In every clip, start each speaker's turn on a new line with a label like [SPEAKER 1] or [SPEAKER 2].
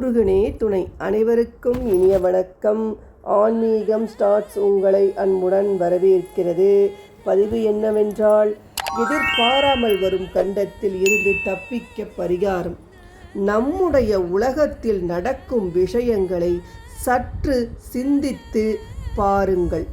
[SPEAKER 1] முருகனே துணை. அனைவருக்கும் இனிய வணக்கம். ஆன்மீகம் ஸ்டார்ட்ஸ் உங்களை அன்புடன் வரவேற்கிறது. பதிவு என்னவென்றால் எதிர்பாராமல் வரும் கண்டத்தில் இருந்து தப்பிக்க பரிகாரம். நம்முடைய உலகத்தில் நடக்கும் விஷயங்களை சற்று சிந்தித்து பாருங்கள்.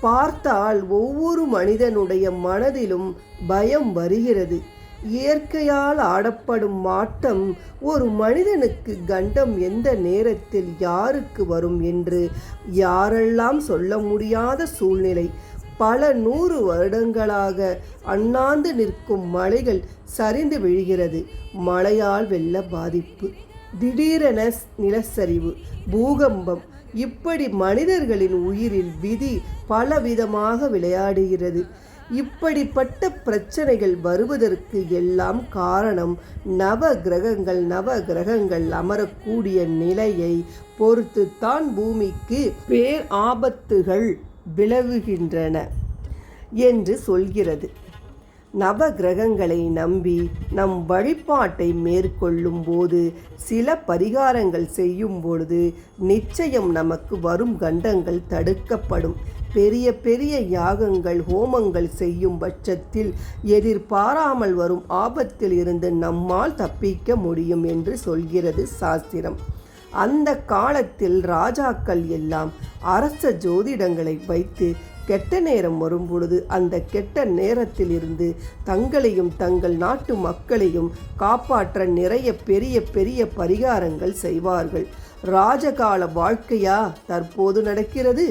[SPEAKER 1] பார்த்தால் ஒவ்வொரு மனிதனுடைய மனதிலும் பயம் வருகிறது. இயற்கையால் ஆடப்படும் மாட்டம் ஒரு மனிதனுக்கு கண்டம் எந்த நேரத்தில் யாருக்கு வரும் என்று யாரெல்லாம் சொல்ல முடியாத சூழ்நிலை. பல நூறு வருடங்களாக அண்ணாந்து நிற்கும் மலைகள் சரிந்து விழுகிறது. மழையால் வெள்ள பாதிப்பு. திடீரென நிலச்சரிவு பூகம்பம். இப்படி மனிதர்களின் உயிரில் விதி பலவிதமாக விளையாடுகிறது. இப்படிப்பட்ட பிரச்சனைகள் வருவதற்கு எல்லாம் காரணம் நவ கிரகங்கள் நவ கிரகங்கள் அமரக்கூடிய நிலையை பொறுத்துத்தான் பூமிக்கு பேர் ஆபத்துகள் விலகுகின்றன என்று சொல்கிறது. நவ கிரகங்களை நம்பி நம் வழிபாட்டை மேற்கொள்ளும் போது சில பரிகாரங்கள் செய்யும் பொழுது நிச்சயம் நமக்கு வரும் கண்டங்கள் தடுக்கப்படும். பெரிய பெரிய யாகங்கள் ஹோமங்கள் செய்யும் பட்சத்தில் எதிர்பாராமல் வரும் ஆபத்தில் இருந்து நம்மால் தப்பிக்க முடியும் என்று சொல்கிறது சாஸ்திரம். அந்த காலத்தில் ராஜாக்கள் எல்லாம் அரச ஜோதிடங்களை வைத்து கெட்ட நேரம் வரும்பொழுது அந்த கெட்ட நேரத்தில் இருந்து தங்களையும் தங்கள் நாட்டு மக்களையும் காப்பாற்ற நிறைய பெரிய பெரிய பரிகாரங்கள் செய்வார்கள். ராஜகால வாழ்க்கையா தற்போது நடக்கிறது?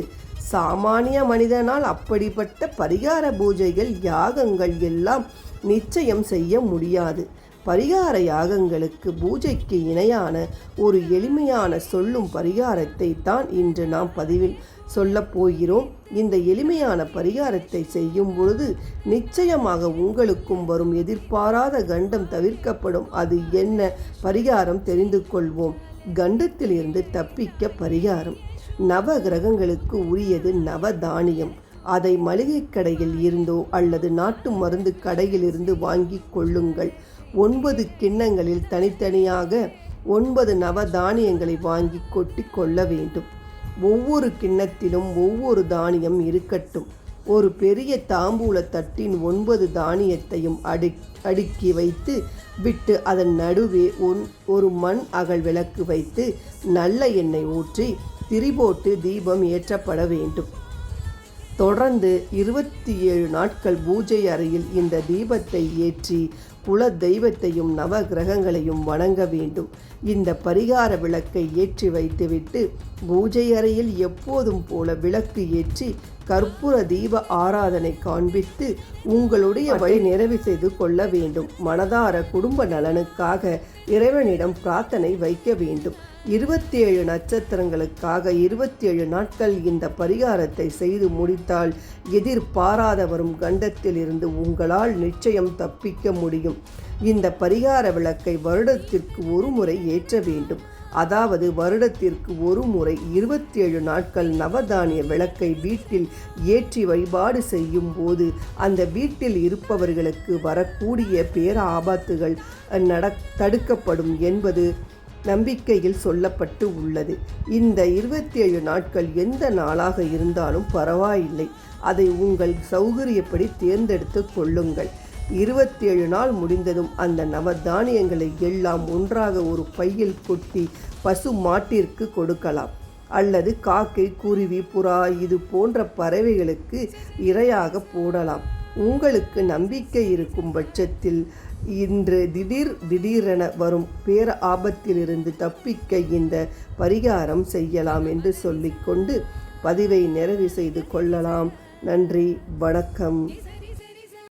[SPEAKER 1] சாமானிய மனிதனால் அப்படிப்பட்ட பரிகார பூஜைகள் யாகங்கள் எல்லாம் நிச்சயம் செய்ய முடியாது. பரிகார யாகங்களுக்கு பூஜைக்கு இணையான ஒரு எளிமையான சொல்லும் பரிகாரத்தை தான் இன்று நாம் பதிவில் சொல்லப் போகிறோம். இந்த எளிமையான பரிகாரத்தை செய்யும் பொழுது நிச்சயமாக உங்களுக்கும் வரும் எதிர்பாராத கண்டம் தவிர்க்கப்படும். அது என்ன? பரிகாரம் தெரிந்து கொள்வோம். கண்டத்திலிருந்து தப்பிக்க பரிகாரம். நவ கிரகங்களுக்கு உரியது நவ தானியம் அதை மளிகை கடையில் இருந்தோ அல்லது நாட்டு மருந்து கடையிலிருந்து வாங்கி கொள்ளுங்கள். ஒன்பது கிண்ணங்களில் தனித்தனியாக ஒன்பது நவ தானியங்களை வாங்கி கொட்டி கொள்ள வேண்டும். ஒவ்வொரு கிண்ணத்திலும் ஒவ்வொரு தானியம் இருக்கட்டும். ஒரு பெரிய தாம்பூல தட்டின் ஒன்பது தானியத்தையும் அடு அடுக்கி வைத்து விட்டு அதன் நடுவே ஒன் ஒரு மண் அகல் விளக்கு வைத்து நல்ல எண்ணெய் ஊற்றி திரிபோட்டு தீபம் ஏற்றப்பட வேண்டும். தொடர்ந்து இருபத்தி ஏழு நாட்கள் பூஜை அறையில் இந்த தீபத்தை ஏற்றி குல தெய்வத்தையும் நவ கிரகங்களையும் வணங்க வேண்டும். இந்த பரிகார விளக்கை ஏற்றி வைத்துவிட்டு பூஜை அறையில் எப்போதும் போல விளக்கு ஏற்றி கற்பூர தீப ஆராதனை காண்பித்து உங்களுடைய வழி நிறைவு செய்து கொள்ள வேண்டும். மனதார குடும்ப நலனுக்காக இறைவனிடம் பிரார்த்தனை வைக்க வேண்டும். இருபத்தி ஏழு நட்சத்திரங்களுக்காக இருபத்தி ஏழு நாட்கள் இந்த பரிகாரத்தை செய்து முடித்தால் எதிர்பாராத வரும் கண்டத்தில் இருந்து உங்களால் நிச்சயம் தப்பிக்க முடியும். இந்த பரிகார விளக்கை வருடத்திற்கு ஒரு முறை ஏற்ற வேண்டும். அதாவது வருடத்திற்கு ஒரு முறை இருபத்தி ஏழு நாட்கள் நவதானிய விளக்கை வீட்டில் ஏற்றி வழிபாடு செய்யும் போது அந்த வீட்டில் இருப்பவர்களுக்கு வரக்கூடிய பேர ஆபத்துகள் நட தடுக்கப்படும் என்பது நம்பிக்கையில் சொல்லப்பட்டு உள்ளது. இந்த இருபத்தி ஏழு நாட்கள் எந்த நாளாக இருந்தாலும் பரவாயில்லை. அதை உங்கள் சௌகரியப்படி தேர்ந்தெடுத்து கொள்ளுங்கள். இருபத்தி ஏழு நாள் முடிந்ததும் அந்த நவதானியங்களை எல்லாம் ஒன்றாக ஒரு பையில் கொட்டி பசு மாட்டிற்கு கொடுக்கலாம். அல்லது காக்கை குருவி புறா இது போன்ற பறவைகளுக்கு இரையாக போடலாம். உங்களுக்கு நம்பிக்கை இருக்கும் பட்சத்தில் இன்று திடீர் திடீரென வரும் பேர ஆபத்திலிருந்து தப்பிக்க இந்த பரிகாரம் செய்யலாம் என்று சொல்லிக்கொண்டு பதிவை நிறைவு செய்து கொள்ளலாம். நன்றி வணக்கம்.